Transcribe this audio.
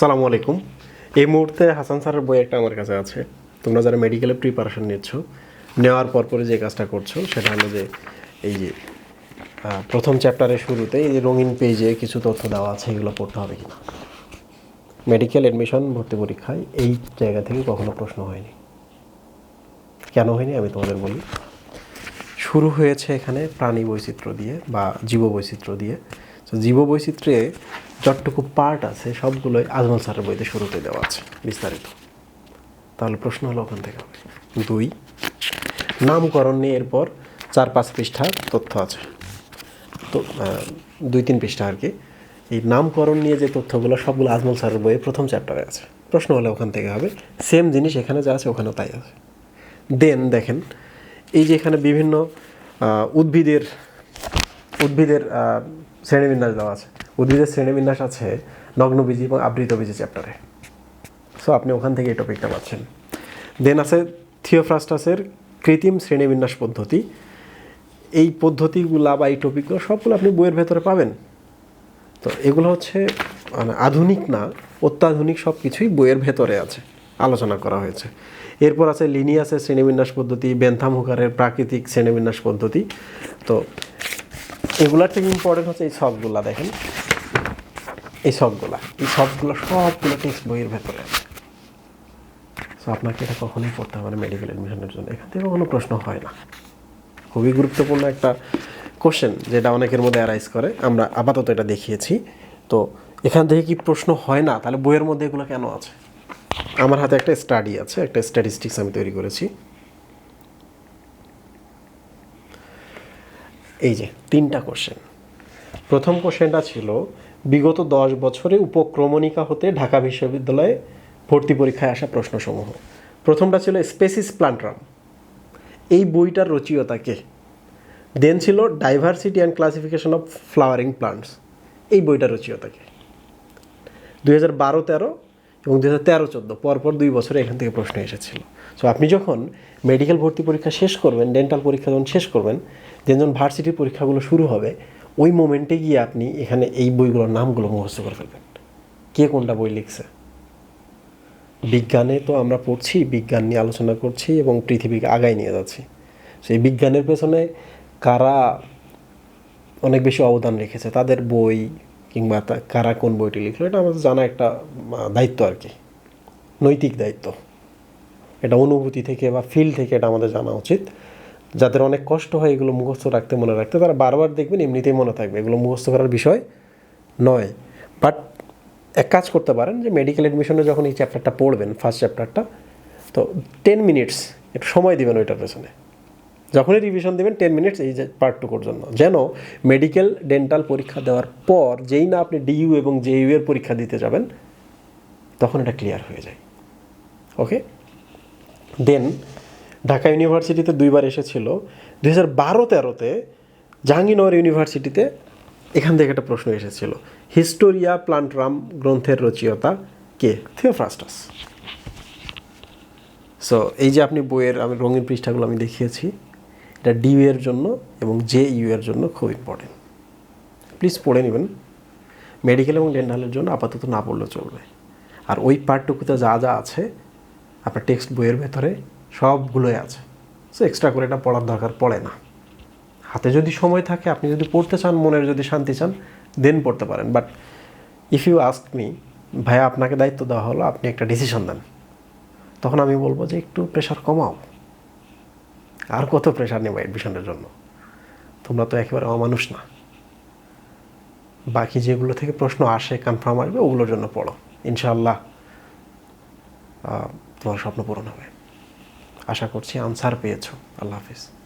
সালামু আলাইকুম। এই মুহূর্তে হাসান স্যারের বই একটা আমার কাছে আছে। তোমরা যারা মেডিকেলে প্রিপারেশন নিচ্ছ, নেওয়ার পর পরে যে কাজটা করছ, সেটা হলো যে এই যে প্রথম চ্যাপ্টারের শুরুতে এই যে রঙিন পেজে কিছু তথ্য দেওয়া আছে, এগুলো পড়তে হবে কিনা? মেডিকেল অ্যাডমিশন ভর্তি পরীক্ষায় এই জায়গা থেকে কখনো প্রশ্ন হয়নি। কেন হয়নি? আমি তোমাদের বলি। শুরু হয়েছে এখানে প্রাণী বৈচিত্র্য দিয়ে বা জীব বৈচিত্র্য দিয়ে। তো জীব বৈচিত্র্যে যতটুকু পার্ট আছে সবগুলোই আজমল স্যারের বইতে শুরুতে দেওয়া আছে, বিস্তারিত। তাহলে প্রশ্ন হলো ওখান থেকে। দুই, নামকরণ নিয়ে এরপর চার পাঁচ পৃষ্ঠা তথ্য আছে। তো দুই তিন পৃষ্ঠা আর কি। এই নামকরণ নিয়ে যে তথ্যগুলো সবগুলো আজমল স্যারের বইয়ে প্রথম চ্যাপ্টারে আছে। প্রশ্ন হলে ওখান থেকে হবে সেম জিনিস এখানে যা আছে ওখানেও তাই আছে। দেন দেখেন, এই যে এখানে বিভিন্ন উদ্ভিদের উদ্ভিদের শ্রেণীবিন্যাস দেওয়া আছে। উদ্ভিদের শ্রেণীবিন্যাস আছে নগ্নবীজি এবং আবৃত আবৃতবীজি চ্যাপ্টারে। সো আপনি ওখান থেকে এই টপিকটা পাচ্ছেন। দেন আছে থিওফ্রাস্টাসের কৃত্রিম শ্রেণীবিন্যাস পদ্ধতি। এই পদ্ধতিগুলা বা এই টপিকগুলো সবগুলো আপনি বইয়ের ভেতরে পাবেন। তো এগুলো হচ্ছে মানে আধুনিক না, অত্যাধুনিক সব কিছুই বইয়ের ভেতরে আছে, আলোচনা করা হয়েছে। এরপর আছে লিনিয়াসের শ্রেণীবিন্যাস পদ্ধতি, বেন্থাম হুকারের প্রাকৃতিক শ্রেণীবিন্যাস পদ্ধতি। তো এগুলার থেকে ইম্পর্টেন্ট হচ্ছে এই সবগুলা দেখেন। এই সবগুলা এই সবগুলো সবগুলো টেক্সট বইয়ের ভেতরে। আছে সো আপনাকে এটা কখনোই পড়তে হবে না মেডিকেল অ্যাডমিশনের জন্য। এখান থেকে কোনো প্রশ্ন হয় না। খুবই গুরুত্বপূর্ণ একটা কোশ্চেন যেটা অনেকের মধ্যে অ্যারাইজ করে। আমরা আপাতত এটা দেখিয়েছি। তো, এখান থেকে কি প্রশ্ন হয় না? তাহলে বইয়ের মধ্যে এগুলো কেন আছে? আমার হাতে একটা স্টাডি আছে, একটা স্ট্যাটিস্টিক্স আমি তৈরি করেছি। এই যে, তিনটা কোশ্চেন প্রথম কোশ্চেনটা ছিল, বিগত দশ বছরে উপক্রমণিকা হতে ঢাকা বিশ্ববিদ্যালয়ে ভর্তি পরীক্ষায় আসা প্রশ্নসমূহ। প্রথমটা ছিল স্পেসিস প্লান্ট্রাম এই বইটার রচয়িতা কে? দেন ছিল diversity and classification of flowering plants এই বইটার রচয়িতা কে? দুই হাজার বারো তেরো এবং দু হাজার তেরো চোদ্দ, পরপর দুই বছরে এখান থেকে প্রশ্ন এসেছিল। সো আপনি যখন মেডিকেল ভর্তি পরীক্ষা শেষ করবেন ডেন্টাল পরীক্ষা যখন শেষ করবেন দেন যখন ভার্সিটির পরীক্ষাগুলো শুরু হবে, ওই মোমেন্টে গিয়ে আপনি এখানে এই বইগুলোর নামগুলো মুখস্থ করে ফেলবেন। কে কোনটা বই লিখছে? বিজ্ঞানে তো আমরা পড়ছি, বিজ্ঞান নিয়ে আলোচনা করছি এবং পৃথিবীকে আগায় নিয়ে যাচ্ছি। সেই বিজ্ঞানের পেছনে কারা অনেক বেশি অবদান রেখেছে? তাদের বই কিংবা কারা কোন বইটি লিখলো? এটা আমাদের জানা একটা দায়িত্ব আর কি। নৈতিক দায়িত্ব। এটা অনুভূতি থেকে বা ফিল থেকে এটা আমাদের জানা উচিত। যাদের অনেক কষ্ট হয় এগুলো মুখস্থ রাখতে মনে রাখতে, তারা বারবার দেখবেন এমনিতেই মনে থাকবে। এগুলো মুখস্থ করার বিষয় নয়। বাট এক কাজ করতে পারেন যে মেডিকেল অ্যাডমিশনে যখন এই চ্যাপ্টারটা পড়বেন ফার্স্ট চ্যাপ্টারটা তো টেন মিনিটস একটু সময় দিবেন ওইটার পেছনে। যখনই রিভিশন দেবেন টেন মিনিটস এই যে পার্টটুকুর জন্য। যেন মেডিকেল ডেন্টাল পরীক্ষা দেওয়ার পর যেই না আপনি ডিইউ এবং জেইউ এর পরীক্ষা দিতে যাবেন, তখন এটা ক্লিয়ার হয়ে যায়। ওকে দেন ঢাকা ইউনিভার্সিটিতে দুইবার এসেছিল। দুই হাজার বারো তেরোতে জাহাঙ্গীরনগর ইউনিভার্সিটিতে এখান থেকে একটা প্রশ্ন এসেছিল। হিস্টোরিয়া প্লান্টরাম গ্রন্থের রচয়িতা কে? থিওফ্রাস্টাস। সো এই যে আপনি বইয়ের আমি রঙিন পৃষ্ঠাগুলো আমি দেখিয়েছি, এটা ডিউ এর জন্য এবং জে ইউ এর জন্য খুব ইম্পর্টেন্ট প্লিজ পড়ে নেবেন। মেডিকেল এবং ডেন্টালের জন্য আপাতত না পড়লেও চলবে। আর ওই পার্টটুকুতে যা যা আছে, আপনার টেক্সট বইয়ের ভেতরে সবগুলোই আছে। সো এক্সট্রা করে এটা পড়ার দরকার পড়ে না। হাতে যদি সময় থাকে আপনি যদি পড়তে চান মনের যদি শান্তি চান দেন পড়তে পারেন। But if you ask me ভাইয়া আপনাকে দায়িত্ব দেওয়া হলো আপনি একটা ডিসিশন দেন। তখন আমি বলব যে একটু প্রেশার কমাও। আর কত প্রেশার নেব অ্যাডমিশনের জন্য? তোমরা তো একেবারে অমানুষ না। বাকি যেগুলো থেকে প্রশ্ন আসে কনফার্ম আসবে ওগুলোর জন্য পড়ো। ইনশাআল্লাহ আহ, তোমার স্বপ্ন পূরণ হবে। আশা করছি আনসার পেয়েছ। আল্লাহ হাফিজ।